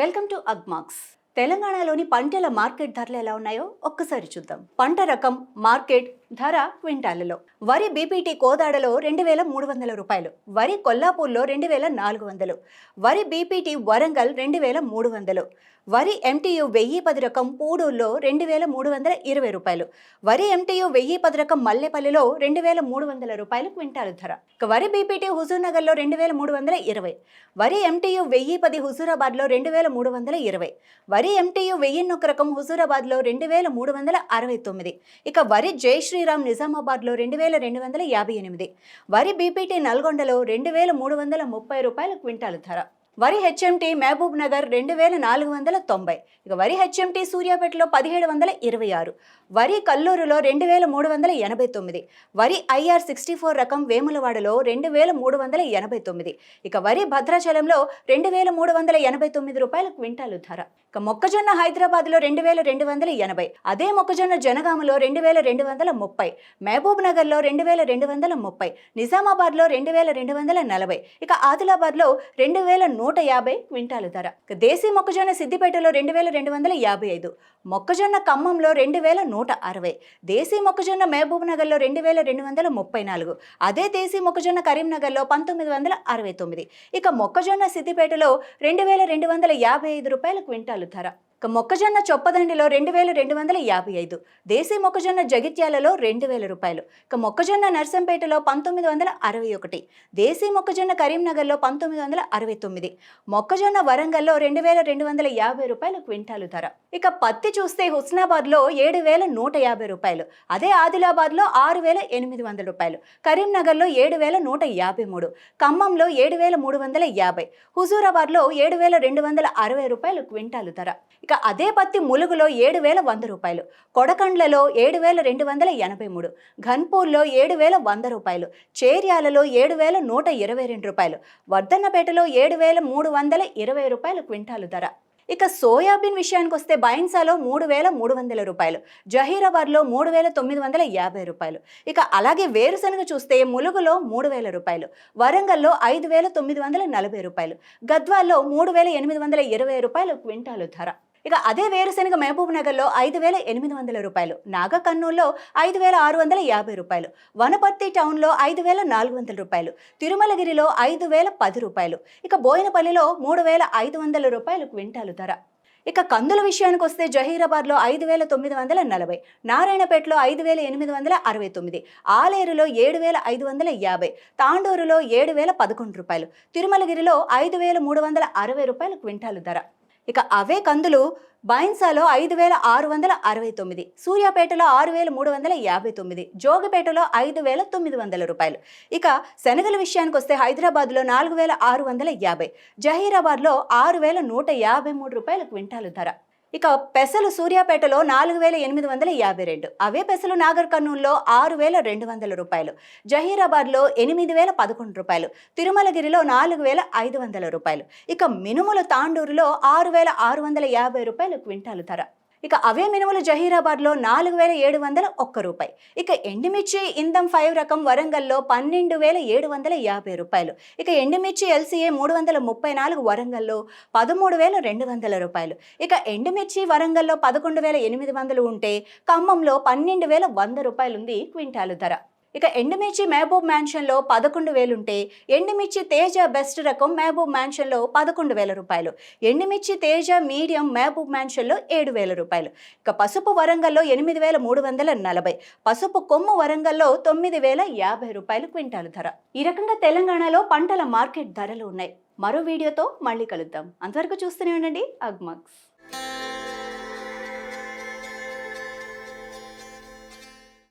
Welcome to Agmax. తెలంగాణలోని పంటల market ధరలు ఎలా ఉన్నాయో ఒక్కసారి చూద్దాం. పంట రకం మార్కెట్ ధర క్వింటాలలో వరి బీపీటీ కోదాడలో రెండు వేల మూడు వందల రూపాయలు. వరి కొల్లాపూర్లో రెండు వేల నాలుగు వందలు. వరి బీపీటీ వరంగల్ రెండు వేల మూడు వందలు. వరి ఎంటీయు వెయ్యి పది రకం పూడూరులో రెండు వేల మూడు వందల ఇరవై రూపాయలు. వరి ఎంటీయు వెయ్యి పది రకం మల్లెపల్లిలో రెండు వేల మూడు వందల రూపాయలు క్వింటాలు ధర. వరి బీపీటీ హుజూర్నగర్లో రెండు వేల మూడు వందల ఇరవై. వరి ఎంటీయు వెయ్యి పది హుజూరాబాద్లో రెండు వేల మూడు వందల ఇరవై. వరి ఎంటీయు వెయ్యిన్నొక రకం హుజూరాబాద్లో రెండు వేల మూడు వందల అరవై తొమ్మిది. ఇక వరి జై శ్రీరామ్ నిజామాబాద్లో రెండు వేల రెండు వందల యాభై ఎనిమిది. వరి బీపీటీ నల్గొండలో రెండు వేల మూడు వందల ముప్పై రూపాయల క్వింటాలు ధర. వరి హెచ్ఎంటీ మహబూబ్ నగర్ రెండు వేల నాలుగు వందల తొంభై. ఇక వరి హెచ్ఎంటీ సూర్యాపేటలో పదిహేడు వందల ఇరవై ఆరు. వరి కల్లూరులో రెండు వేల మూడు వందల ఎనభై తొమ్మిది. వరి ఐఆర్ సిక్స్టీ ఫోర్ రకం వేములవాడలో రెండు వేల మూడు వందల ఎనభై తొమ్మిది. ఇక వరి భద్రాచలంలో రెండు వేల మూడు వందల ఎనభై తొమ్మిది రూపాయల క్వింటాలు ధర. మొక్కజొన్న హైదరాబాద్లో రెండు వేల రెండు వందల ఎనభై అదే మొక్కజొన్న జనగామలో రెండు వేల రెండు వందల ముప్పై మహబూబ్ నగర్లో రెండు వేల రెండు వందల ముప్పై నిజామాబాద్లో రెండు వేల రెండు వందల నలభై ఇక ఆదిలాబాద్లో రెండు వేల నూట యాభై క్వింటాలు ధర. దేశీ మొక్కజొన్న సిద్దిపేటలో రెండు వేల రెండు వందల యాభై ఐదు మొక్కజొన్న ఖమ్మంలో రెండు వేల నూట అరవై దేశీ మొక్కజొన్న మహబూబ్ నగర్లో రెండు వేల రెండు వందల ముప్పై నాలుగు అదే దేశీ మొక్కజొన్న కరీంనగర్లో పంతొమ్మిది వందల అరవై తొమ్మిది ఇక మొక్కజొన్న సిద్దిపేటలో రెండు వేల రెండు వందల యాభై ఐదు రూపాయల క్వింటాలు ధర ఇక మొక్కజొన్న చొప్పదండిలో రెండు వేల రెండు వందల యాభై ఐదు. దేశీ మొక్కజొన్న జగిత్యాలలో రెండు వేల రూపాయలు. ఇక మొక్కజొన్న నర్సంపేటలో పంతొమ్మిది వందల అరవై ఒకటి. దేశీ మొక్కజొన్న కరీంనగర్లో పంతొమ్మిది వందల అరవై తొమ్మిది. మొక్కజొన్న వరంగల్లో రెండు వేల రెండు వందల యాభై రూపాయలు క్వింటాలు ధర. ఇక పత్తి చూస్తే హుస్నాబాద్లో ఏడు వేల నూట యాభై రూపాయలు. అదే ఆదిలాబాద్లో ఆరు వేల ఎనిమిది వందల రూపాయలు. కరీంనగర్లో ఏడు వేల నూట యాభై మూడు. ఖమ్మంలో ఏడు వేల మూడు వందల యాభై. హుజూరాబాద్లో ఏడు వేల రెండు వందల అరవై రూపాయలు క్వింటాలు ధర. ఇక అదే పత్తి ములుగులో ఏడు వేల వంద రూపాయలు కొడకండ్లలో ఏడు వేల రెండు వందల ఎనభై మూడు ఘన్పూర్లో ఏడు వేల వంద రూపాయలు చేర్యాలలో ఏడు వేల నూట ఇరవై రెండు రూపాయలు వర్ధన్నపేటలో ఏడు వేల మూడు వందల ఇరవై రూపాయలు క్వింటాలు ధర. ఇక సోయాబీన్ విషయానికి వస్తే బైన్సాలో మూడు వేల మూడు వందల రూపాయలు జహీరాబాద్లో మూడు వేల తొమ్మిది వందల యాభై రూపాయలు. ఇక అలాగే వేరుశనగ చూస్తే ములుగులో మూడు వేల రూపాయలు వరంగల్లో ఐదు వేల తొమ్మిది వందల నలభై రూపాయలు గద్వాల్లో మూడు వేల ఎనిమిది వందల ఇరవై రూపాయలు క్వింటాలు ధర. ఇక అదే వేరుశనగ మహబూబ్ నగర్లో ఐదు వేల ఎనిమిది వందల రూపాయలు నాగకర్నూల్లో ఐదు వేల ఆరు వందల యాభై రూపాయలు వనపర్తి టౌన్లో ఐదు వేల నాలుగు వందల రూపాయలు తిరుమలగిరిలో ఐదు వేల పది రూపాయలు ఇక బోయినపల్లిలో మూడు వేల ఐదు వందల రూపాయలు క్వింటాలు ధర. ఇక కందుల విషయానికి వస్తే జహీరాబాద్లో ఐదు వేల తొమ్మిది వందల నలభై నారాయణపేటలో ఐదు వేల ఎనిమిది వందల అరవై తొమ్మిది ఆలేరులో ఏడు వేల ఐదు వందల యాభై తాండూరులో ఏడు వేల పదకొండు రూపాయలు తిరుమలగిరిలో ఐదు వేల మూడు వందల అరవై రూపాయలు క్వింటాలు ధర. ఇక అవే కందులు బైన్సాలో ఐదు వేల ఆరు వందల అరవై తొమ్మిది సూర్యాపేటలో ఆరు వేల మూడు వందల యాభై తొమ్మిది జోగిపేటలో ఐదు వేల తొమ్మిది వందల రూపాయలు. ఇక శనగల విషయానికి వస్తే హైదరాబాద్లో నాలుగు వేల ఆరు వందల యాభై జహీరాబాద్లో ఆరు వేల నూట యాభై మూడు రూపాయల క్వింటాలు ధర. ఇక పెసలు సూర్యాపేటలో నాలుగు వేల ఎనిమిది వందల యాభై రెండు. అవే పెసలు నాగర్ కర్నూల్లో ఆరు వేల రెండు వందల రూపాయలు. జహీరాబాద్లో ఎనిమిది వేల పదకొండు రూపాయలు. తిరుమలగిరిలో నాలుగు వేల ఐదు వందల రూపాయలు. ఇక మినుములు తాండూరులో ఆరు వేల ఆరు వందల యాభై రూపాయలు క్వింటాలు ధర. ఇక అవే మినుములు జహీరాబాద్లో నాలుగు వేల ఏడు వందల ఒక్క రూపాయి. ఇక ఎండుమిర్చి ఇందం ఫైవ్ రకం వరంగల్లో పన్నెండు వేల ఏడు వందల యాభై రూపాయలు. ఇక ఎండుమిర్చి ఎల్సీఏ మూడు వందల ముప్పై నాలుగు వరంగల్లో పదమూడు వేల రెండు వందల రూపాయలు. ఇక ఎండుమిర్చి వరంగల్లో పదకొండు వేల ఎనిమిది వందలు ఉంటే ఖమ్మంలో పన్నెండు వేల వంద రూపాయలు ఉంది క్వింటాలు ధర. ఇక ఎండుమిర్చి మహబూబ్ మ్యాన్షన్లో పదకొండు వేలుంటే ఎండుమిర్చి తేజ బెస్ట్ రకం మహబూబ్ మ్యాన్షన్లో పదకొండు వేల రూపాయలు. ఎండుమిర్చి తేజ మీడియం మహబూబ్ మ్యాన్షన్లో ఏడు వేల రూపాయలు. ఇక పసుపు వరంగల్లో ఎనిమిది వేల మూడు వందల నలభై. పసుపు కొమ్ము వరంగల్లో తొమ్మిది వేల యాభై రూపాయలు క్వింటాలు ధర. ఈ రకంగా తెలంగాణలో పంటల మార్కెట్ ధరలు ఉన్నాయి. మరో వీడియోతో మళ్ళీ కలుద్దాం. అంతవరకు చూస్తూనే ఉండండి. అగ్మాక్స్